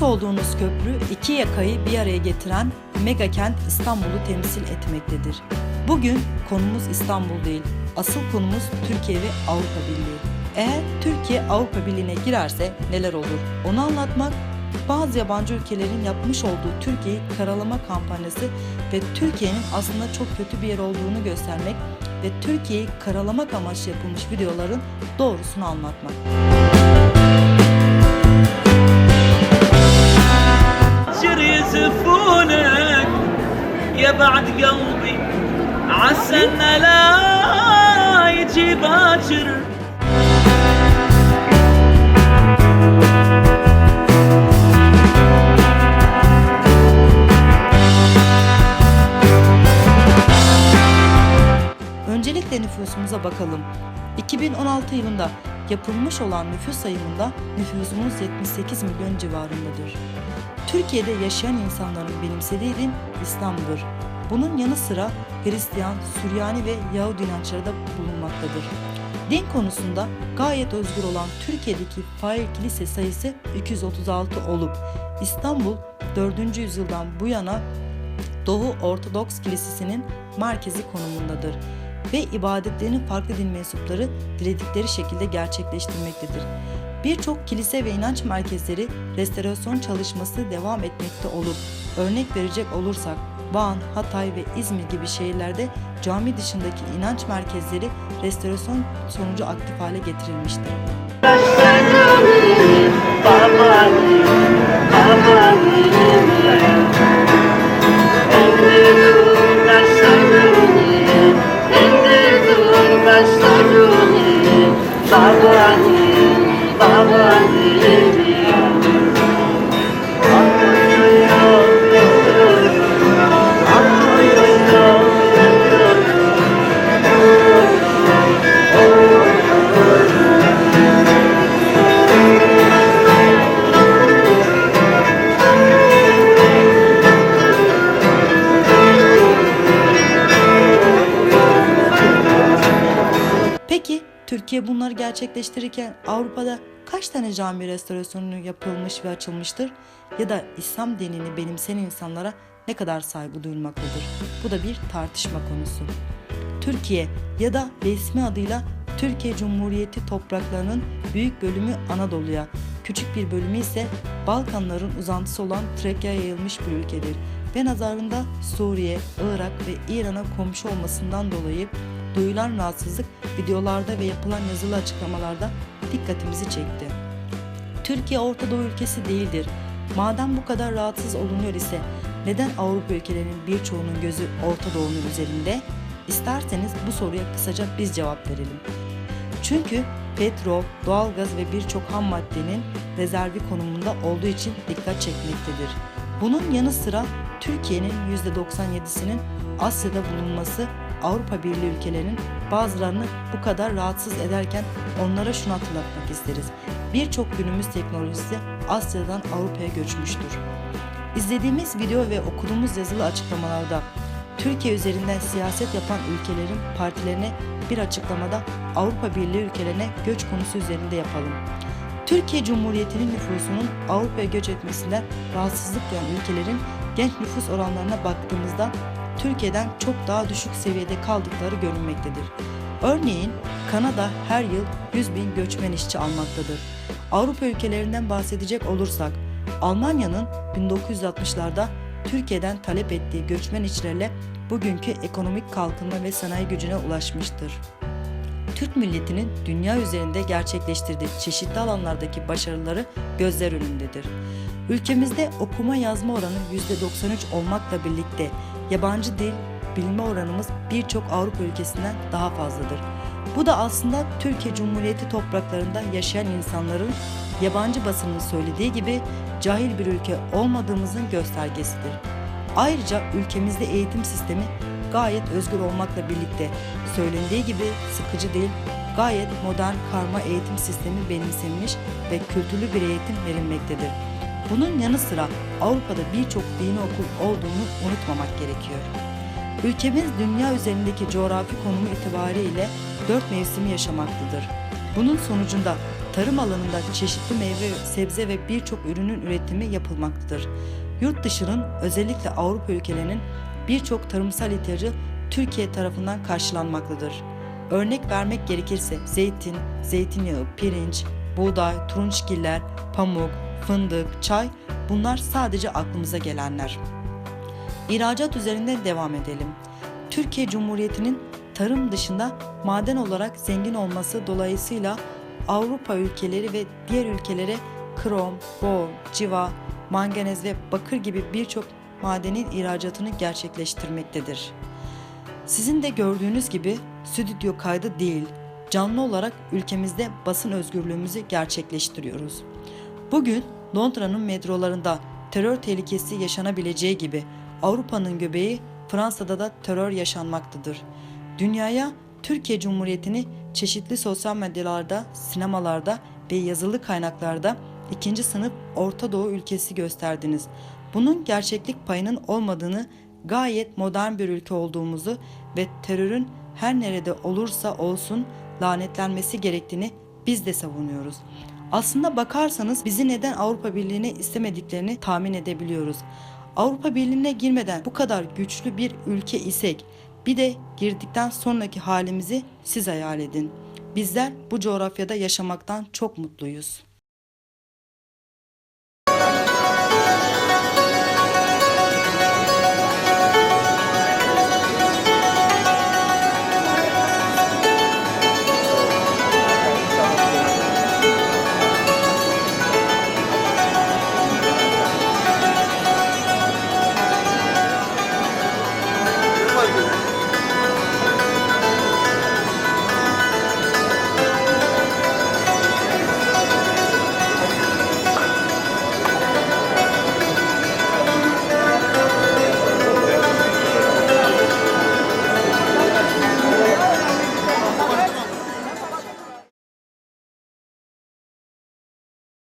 Görmüş olduğunuz köprü iki yakayı bir araya getiren mega kent İstanbul'u temsil etmektedir. Bugün konumuz İstanbul değil, asıl konumuz Türkiye ve Avrupa Birliği. Eğer Türkiye Avrupa Birliği'ne girerse neler olur? Onu anlatmak, bazı yabancı ülkelerin yapmış olduğu Türkiye'yi karalama kampanyası ve Türkiye'nin aslında çok kötü bir yer olduğunu göstermek ve Türkiye'yi karalamak amaçlı yapılmış videoların doğrusunu anlatmak. Müzik يزفونك يا بعد قلبي عسى ان لا يجي باكر Öncelikle nüfusumuza bakalım. 2016 yılında yapılmış olan nüfus sayımında nüfusumuz 78 milyon civarındadır. Türkiye'de yaşayan insanların benimsediği din İslam'dır. Bunun yanı sıra Hristiyan, Süryani ve Yahudi inançları da bulunmaktadır. Din konusunda gayet özgür olan Türkiye'deki fail kilise sayısı 236 olup İstanbul 4. yüzyıldan bu yana Doğu Ortodoks Kilisesi'nin merkezi konumundadır ve ibadetlerini farklı din mensupları diledikleri şekilde gerçekleştirmektedir. Birçok kilise ve inanç merkezleri restorasyon çalışması devam etmekte olup örnek verecek olursak Van, Hatay ve İzmir gibi şehirlerde cami dışındaki inanç merkezleri restorasyon sonucu aktif hale getirilmiştir. Peki Türkiye bunları gerçekleştirirken Avrupa'da kaç tane cami restorasyonu yapılmış ve açılmıştır? Ya da İslam dinini benimseyen insanlara ne kadar saygı duyulmaktadır? Bu da bir tartışma konusu. Türkiye ya da resmi adıyla Türkiye Cumhuriyeti topraklarının büyük bölümü Anadolu'ya, küçük bir bölümü ise Balkanların uzantısı olan Trakya'ya yayılmış bir ülkedir ve nazarında Suriye, Irak ve İran'a komşu olmasından dolayı duyulan rahatsızlık videolarda ve yapılan yazılı açıklamalarda dikkatimizi çekti. Türkiye Orta Doğu ülkesi değildir. Madem bu kadar rahatsız olunuyor ise neden Avrupa ülkelerinin birçoğunun gözü Orta Doğu'nun üzerinde? İsterseniz bu soruya kısaca biz cevap verelim. Çünkü petrol, doğalgaz ve birçok ham maddenin rezervi konumunda olduğu için dikkat çekmektedir. Bunun yanı sıra Türkiye'nin %97'sinin Asya'da bulunması Avrupa Birliği ülkelerinin bazılarını bu kadar rahatsız ederken onlara şunu hatırlatmak isteriz. Birçok günümüz teknolojisi Asya'dan Avrupa'ya göçmüştür. İzlediğimiz video ve okuduğumuz yazılı açıklamalarda Türkiye üzerinden siyaset yapan ülkelerin partilerine bir açıklamada Avrupa Birliği ülkelerine göç konusu üzerinde yapalım. Türkiye Cumhuriyeti'nin nüfusunun Avrupa'ya göç etmesinden rahatsızlık duyan ülkelerin genç nüfus oranlarına baktığımızda Türkiye'den çok daha düşük seviyede kaldıkları görülmektedir. Örneğin Kanada her yıl 100 bin göçmen işçi almaktadır. Avrupa ülkelerinden bahsedecek olursak Almanya'nın 1960'larda Türkiye'den talep ettiği göçmen işçilerle bugünkü ekonomik kalkınma ve sanayi gücüne ulaşmıştır. Türk milletinin dünya üzerinde gerçekleştirdiği çeşitli alanlardaki başarıları gözler önündedir. Ülkemizde okuma yazma oranı %93 olmakla birlikte yabancı dil bilme oranımız birçok Avrupa ülkesinden daha fazladır. Bu da aslında Türkiye Cumhuriyeti topraklarında yaşayan insanların yabancı basının söylediği gibi cahil bir ülke olmadığımızın göstergesidir. Ayrıca ülkemizde eğitim sistemi gayet özgür olmakla birlikte söylendiği gibi sıkıcı değil, gayet modern karma eğitim sistemi benimsenmiş ve kültürlü bir eğitim verilmektedir. Bunun yanı sıra Avrupa'da birçok dini okul olduğunu unutmamak gerekiyor. Ülkemiz dünya üzerindeki coğrafi konumu itibariyle dört mevsimi yaşamaktadır. Bunun sonucunda tarım alanında çeşitli meyve, sebze ve birçok ürünün üretimi yapılmaktadır. Yurt dışının özellikle Avrupa ülkelerinin birçok tarımsal ihtiyacı Türkiye tarafından karşılanmaktadır. Örnek vermek gerekirse zeytin, zeytinyağı, pirinç, buğday, turunçgiller, pamuk, fındık, çay bunlar sadece aklımıza gelenler. İhracat üzerinden devam edelim. Türkiye Cumhuriyeti'nin tarım dışında maden olarak zengin olması dolayısıyla Avrupa ülkeleri ve diğer ülkelere krom, bor, civa, manganez ve bakır gibi birçok madenin ihracatını gerçekleştirmektedir. Sizin de gördüğünüz gibi stüdyo kaydı değil, canlı olarak ülkemizde basın özgürlüğümüzü gerçekleştiriyoruz. Bugün Londra'nın metrolarında terör tehlikesi yaşanabileceği gibi Avrupa'nın göbeği Fransa'da da terör yaşanmaktadır. Dünyaya Türkiye Cumhuriyeti'ni çeşitli sosyal medyalarda, sinemalarda ve yazılı kaynaklarda ikinci sınıf Orta Doğu ülkesi gösterdiniz. Bunun gerçeklik payının olmadığını, gayet modern bir ülke olduğumuzu ve terörün her nerede olursa olsun lanetlenmesi gerektiğini biz de savunuyoruz. Aslında bakarsanız bizi neden Avrupa Birliği'ne istemediklerini tahmin edebiliyoruz. Avrupa Birliği'ne girmeden bu kadar güçlü bir ülke isek bir de girdikten sonraki halimizi siz hayal edin. Bizler bu coğrafyada yaşamaktan çok mutluyuz.